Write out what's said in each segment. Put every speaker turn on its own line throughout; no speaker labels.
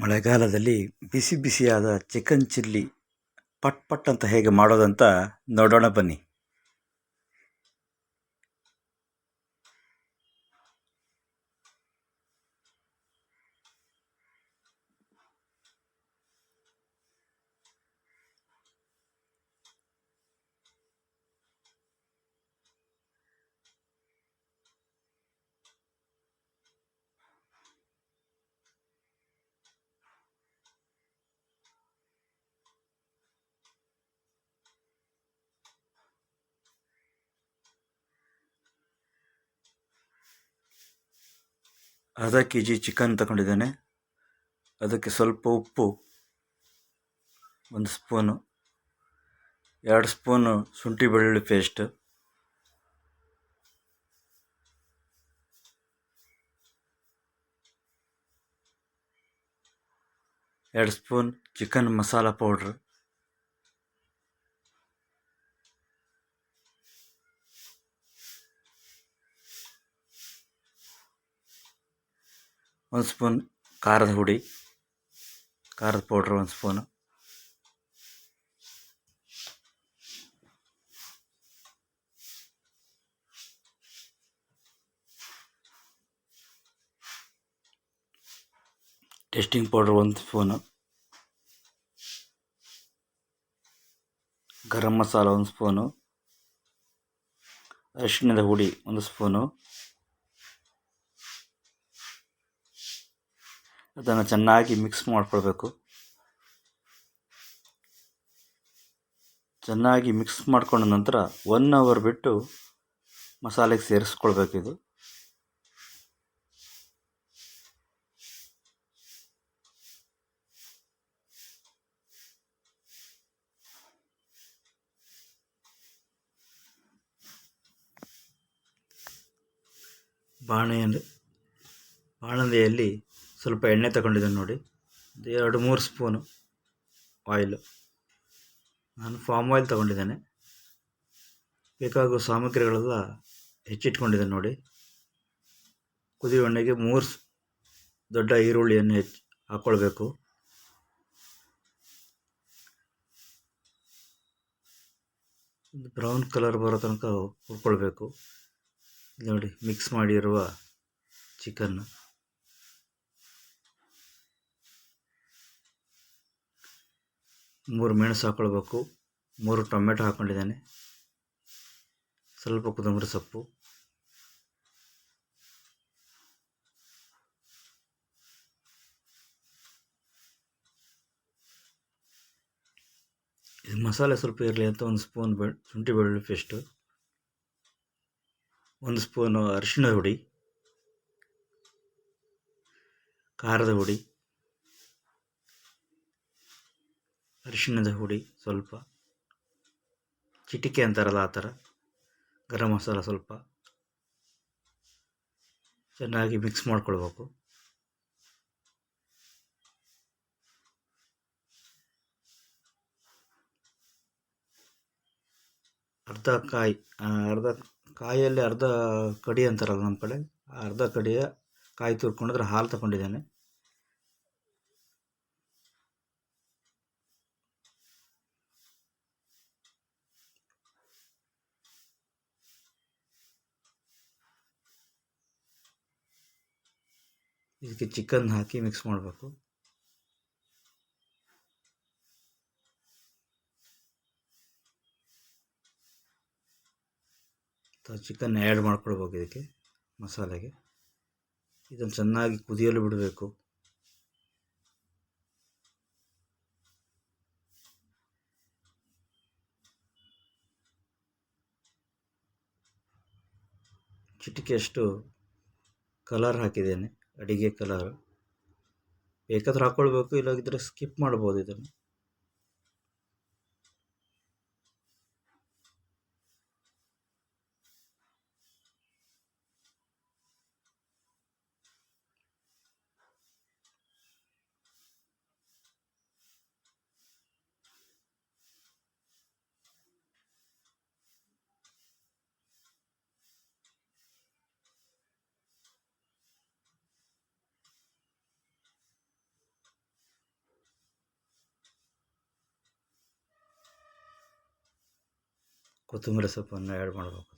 ಮಳೆಗಾಲದಲ್ಲಿ ಬಿಸಿ ಬಿಸಿಯಾದ chicken chilli ಪಟ್ ಪಟ್ ಅಂತ ಹೇಗೆ ಮಾಡೋದಂತ ನೋಡೋಣ ಬನ್ನಿ. ಅರ್ಧ ಕೆ ಜಿ ಚಿಕನ್ ತಗೊಂಡಿದ್ದೇನೆ. ಅದಕ್ಕೆ ಸ್ವಲ್ಪ ಉಪ್ಪು, ಒಂದು ಸ್ಪೂನು, ಎರಡು ಸ್ಪೂನು ಶುಂಠಿ ಬೆಳ್ಳುಳ್ಳಿ ಪೇಸ್ಟ್, ಎರಡು ಸ್ಪೂನ್ ಚಿಕನ್ ಮಸಾಲ ಪೌಡ್ರ್. ಒಂದು ಸ್ಪೂನ್ ಖಾರದ ಹುಡಿ ಖಾರದ ಪೌಡ್ರ್ ಒಂದು ಸ್ಪೂನು ಟೇಸ್ಟಿಂಗ್ ಪೌಡ್ರ್ ಒಂದು ಸ್ಪೂನು ಗರಂ ಮಸಾಲ ಒಂದು ಸ್ಪೂನು ಅರಿಶಿಣದ ಹುಡಿ ಒಂದು ಸ್ಪೂನು ಅದನ್ನು ಚೆನ್ನಾಗಿ ಮಿಕ್ಸ್ ಮಾಡಿಕೊಳ್ಬೇಕು. ಚೆನ್ನಾಗಿ ಮಿಕ್ಸ್ ಮಾಡ್ಕೊಂಡ ನಂತರ ಒನ್ ಅವರ್ ಬಿಟ್ಟು ಮಸಾಲೆಗೆ ಸೇರಿಸ್ಕೊಳ್ಬೇಕಿದು ಬಾಣೆಯಲ್ಲಿ ಬಾಣಲೆಯಲ್ಲಿ ಸ್ವಲ್ಪ ಎಣ್ಣೆ ತಗೊಂಡಿದ್ದೇನೆ ನೋಡಿ. ಎರಡು ಮೂರು ಸ್ಪೂನು ಆಯಿಲು ನಾನು ಫಾಮ್ ಆಯಿಲ್ ತಗೊಂಡಿದ್ದೇನೆ. ಬೇಕಾಗುವ ಸಾಮಗ್ರಿಗಳೆಲ್ಲ ಹೆಚ್ಚಿಟ್ಕೊಂಡಿದ್ದೇನೆ ನೋಡಿ. ಕುದಿ ಎಣ್ಣೆಗೆ ಮೂರು ದೊಡ್ಡ ಈರುಳ್ಳಿಯನ್ನು ಹೆಚ್ಚು ಹಾಕ್ಕೊಳ್ಬೇಕು ಬ್ರೌನ್ ಕಲರ್ ಬರೋ ತನಕ ಹುರ್ಕೊಳ್ಬೇಕು. ನೋಡಿ, ಮಿಕ್ಸ್ ಮಾಡಿರುವ ಚಿಕನ್ನು. ಮೂರು ಮೆಣಸು ಹಾಕ್ಕೊಳ್ಬೇಕು ಮೂರು ಟೊಮೆಟೊ ಹಾಕ್ಕೊಂಡಿದ್ದೇನೆ ಸ್ವಲ್ಪ ಕೊತ್ತಂಬರಿ ಸೊಪ್ಪು. ಇದು ಮಸಾಲೆ ಸ್ವಲ್ಪ ಇರಲಿ ಅಂತ ಒಂದು ಸ್ಪೂನ್ ಬೆ, ಶುಂಠಿ ಬೆಳ್ಳುಳ್ಳಿ ಪೇಸ್ಟು. ಒಂದು ಸ್ಪೂನು ಅರಿಶಿಣದ ಹುಡಿ. ಖಾರದ ಹುಡಿ. ಅರಿಶಿಣದ ಹುಡಿ ಸ್ವಲ್ಪ, ಚಿಟಿಕೆ ಅಂತಾರಲ್ಲ ಆ ಥರ, ಗರಂ ಮಸಾಲ ಸ್ವಲ್ಪ ಚೆನ್ನಾಗಿ ಮಿಕ್ಸ್ ಮಾಡ್ಕೊಳ್ಬೇಕು. ಅರ್ಧ ಕಾಯಿ ಅರ್ಧ ಕಾಯಲ್ಲಿ ಅರ್ಧ ಕಡಿ ಅಂತಾರಲ್ಲ ನಮ್ಮ ಕಡೆ ಅರ್ಧ ಕಡಿಯ ಕಾಯಿ ತುರ್ಕೊಂಡ್ರೆ ಹಾಲು ತಗೊಂಡಿದ್ದೇನೆ. ಇದಕ್ಕೆ ಚಿಕನ್ ಹಾಕಿ ಮಿಕ್ಸ್ ಮಾಡಬೇಕು. ಚಿಕನ್ ಆ್ಯಡ್ ಮಾಡ್ಕೊಳ್ಬೇಕು ಇದಕ್ಕೆ, ಮಸಾಲೆಗೆ. ಇದನ್ನು ಚೆನ್ನಾಗಿ ಕುದಿಯಲು ಬಿಡಬೇಕು. ಚಿಟಿಕೆಯಷ್ಟು ಕಲರ್ ಹಾಕಿದ್ದೇನೆ. ಅಡಿಗೆ ಕಲರ್. ಬೇಕಾದ್ರೆ ಹಾಕ್ಕೊಳ್ಬೇಕು ಇಲ್ಲದಿದ್ದರೆ ಸ್ಕಿಪ್ ಮಾಡ್ಬೋದು ಇದನ್ನು. ಕೊತ್ತಂಬರಿ ಸೊಪ್ಪನ್ನು ಆ್ಯಡ್ ಮಾಡಬೇಕು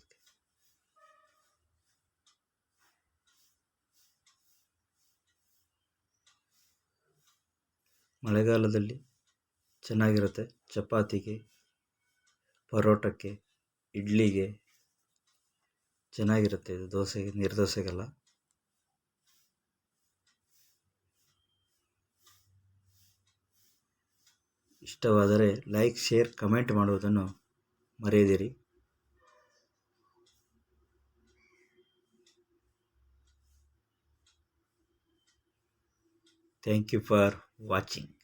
ಮಳೆಗಾಲದಲ್ಲಿ ಚೆನ್ನಾಗಿರುತ್ತೆ ಚಪಾತಿಗೆ, ಪರೋಟಕ್ಕೆ, ಇಡ್ಲಿಗೆ ಚೆನ್ನಾಗಿರುತ್ತೆ ಇದು ದೋಸೆಗೆ, ನೀರು ದೋಸೆಗೆಲ್ಲ. ಇಷ್ಟವಾದರೆ ಲೈಕ್ ಶೇರ್ ಕಮೆಂಟ್ ಮಾಡುವುದನ್ನು మరేదిరి? Thank you for watching